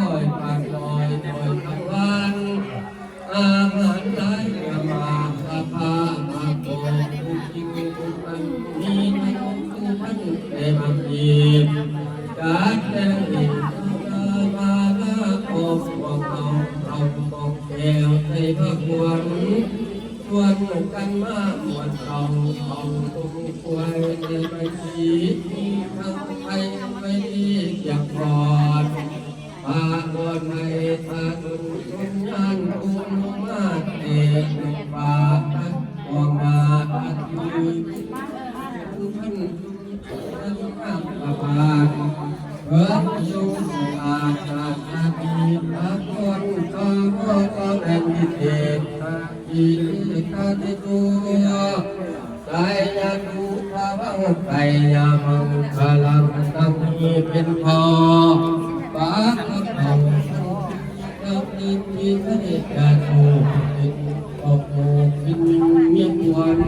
อยปากลอยลอยทั้งวันอาหารหลาเรือมาสาพามาโกผู้จริงผู้พันมีในองค์ผู้พันเดบังยีการแจ้งเตมามาลาโอมวงเราเราบอกแก้วในพระควรชวนกันมาหวนเราเอาตุ้งควายในบสีมีทั้งไทยไม่ดีอยางก่อน ปาบนในตาตุนทุนยานอุนมาเตปาทัดวงนาทัดยืนท่านท่านข้ามปาบานเปิดยุงอาชาอาทีพระคนก็ก็ก็แรงวิเศษอิคาติตัวกายานุภาวังกายามังคลังตังมีเป็นพอปา คับเสังกิจิตเิจาโตเป็นโอโอเป็นเมียหวน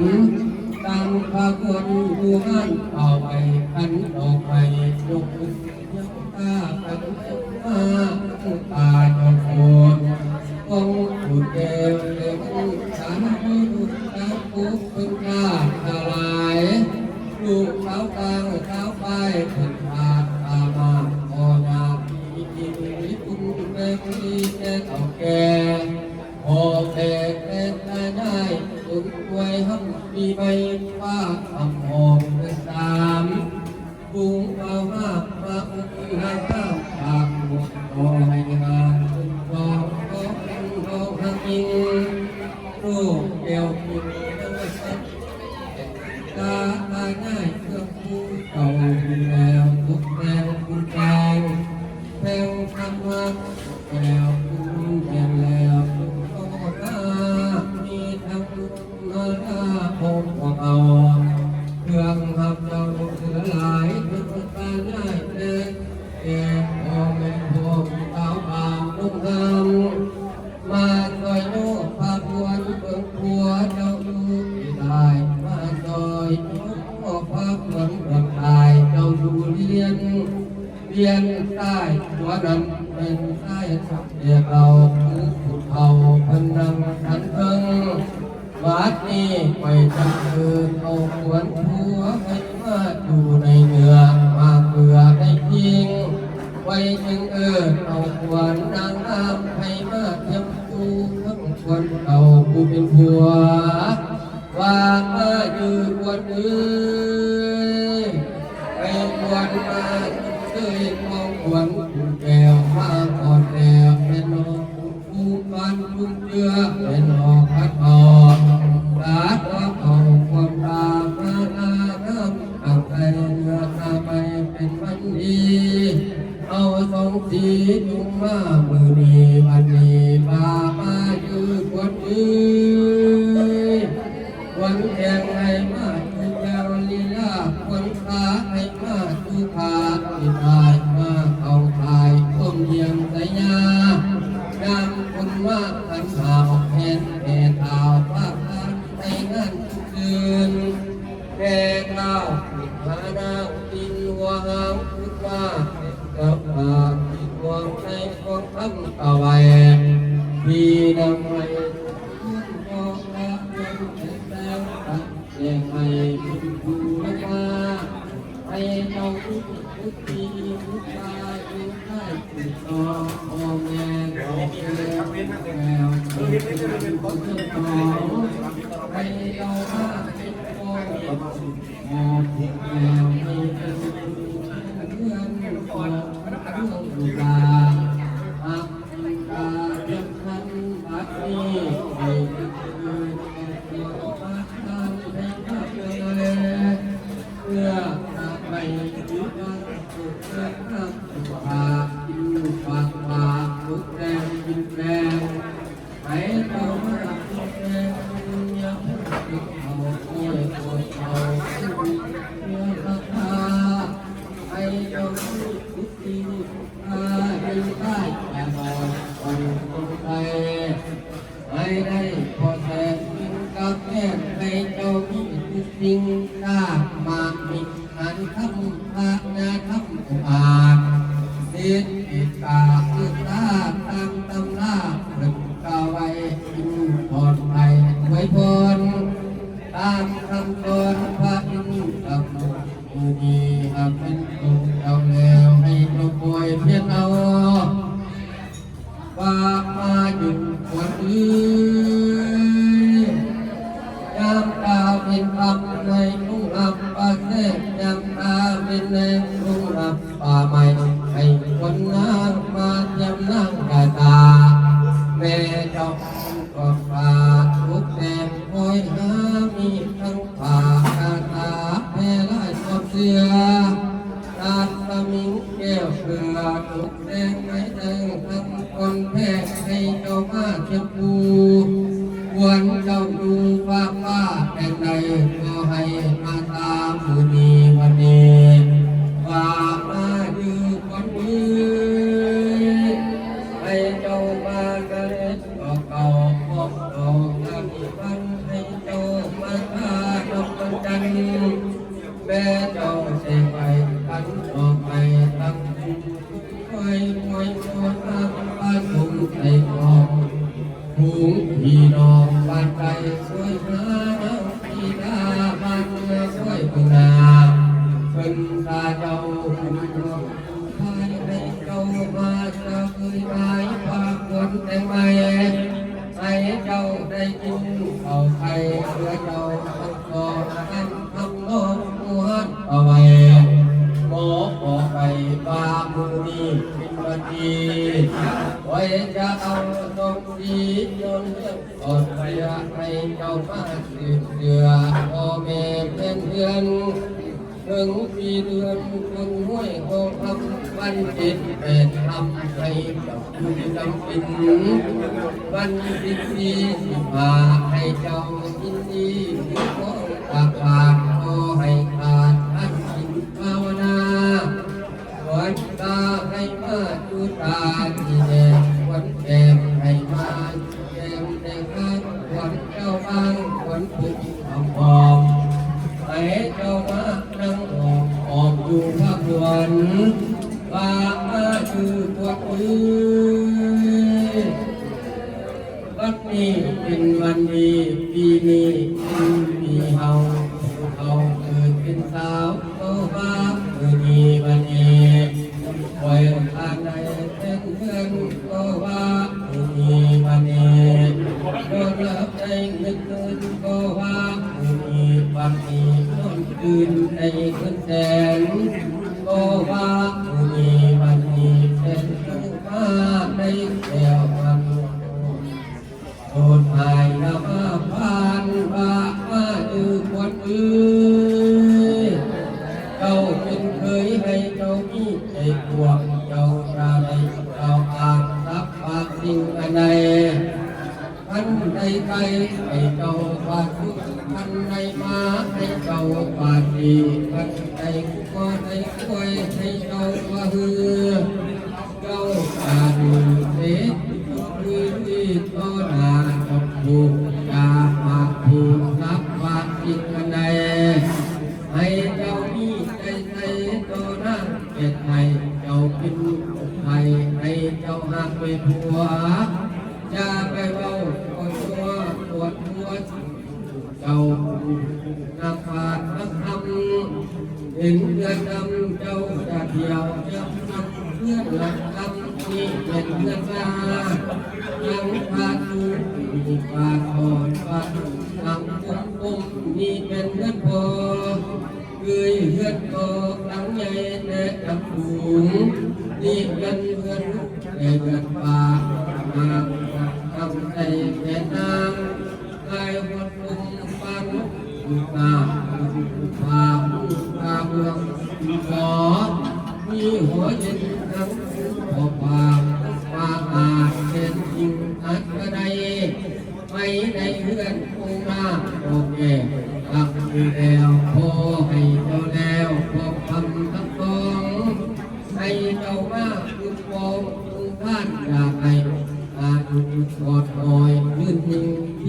ตังพาคนผู้หันต่อไปขันต่อไปยกขึ้นยังตากันมาตาจอโคนองผู้เดวเดียวฉันผู้ดูตาผู้เป็นข้าลายลูก มีใบฟ้าคำหอม มาคอยโนพาพวนเบิ่งผัวเจ้าดูที่ได้มาซอยพ่พาพวนเบิ่งตายเจ้าดูเรียนเรียนใต้หัวนำเป็นใต้เดียเราคือผู้เฒ่าพนังทันเพิงวัดนี้ไปจังคือเอาขวนผัวให้มาดูในเนื้อมาเกลือได้จริงไว้จึงเอิญเอาขวน วนมาเคยมองหวนผู้แก้วมาก่อนแล้วเป็นน้องผู้ฟันคุณเจือเป็นนอง ให้เจ้าทุกทุกทีทุกตาทุกได้ทุกต่อพ่อแม่แล้วเกิดเป็นคนเจ้าของห้ามาเป็นคนมองถึงแมี นิคำพายาคำอุบาทเสียงเอกาคือตามตำนาเพิ่นกาวไว้อินพรไทยไว้พรตามคำสอนพระอินทร์กับมือดีหากเป็นตุกเอาแล้วให้กระป่วยเพียงเอา ก็ ให้เจ้าได้กินข้าไข่เพื่อเจ้าต้องขอทำทำโลกมวนเอาไว้หมอขอไปบามือนี้เป็นวันดีไว้จะเอาตรงดีจนเลือกอดเสียให้เจ้ามาสืบเสือพ่อแม่เป็นเพื่อน เชิงมีเดือนคนห้วยหองคำวันจิตแปดทำให้กับคุณจำปินวันจิตสีสิบาให้เจ้ายินดีทุกคนปากปาก นี้เป็นวันดีปีนี้เป็นปีเฮาเขาเกิดเป็นสาวโตมาเมื่อดีวันนี้ปล่อยทางใดเป็นเพื่อนก็ว่าเมื่อดีวันนี้โดนรับใจนึกตื่นก็ว่าเมื่อดีวันนี้นอนคืนในคืนแสนก็ว่า เป็นเคยให้เจ้ามีใจกวงเจ้าจะได้เจ้าอานรับปากสิ่งอันใดพันใดไกลให้เจ้าปาทุกพันใดมาให้เจ้าปาดีพันใดก็ได้ควยให้เจ้าว่าฮือเจ้าตาดูเด็ เจ้านักขาดนักทำเห็นเดือนดำเจ้าจะเที่ยวจะทำเพื่อนหลักทำนี่เป็นเพื่อนมายังพาดูมีปากคอนปากทำกุ้มกุ้มนี่เป็นเพื่อนพอเคยเพื่อนโตหลังใหญ่แต่จับหูนี่เป็นเพื่อนแต่เพื่อนปากมาทำใจแค่นา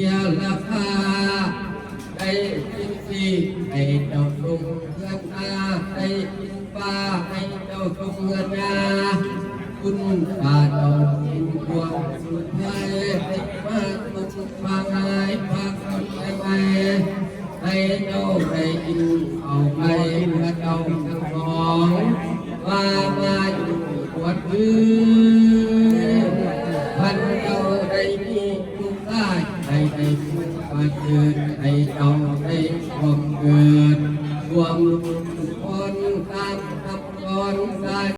ยิงเทียราคาได้กินสีให้เจ้าทรงเงินตาได้กินปลาให้เจ้าทรงเงินยาคุณตาเจ้าดวงสุดท้ายให้มาสุดฟังหายพักไปไปให้เจ้าได้กินเอาไป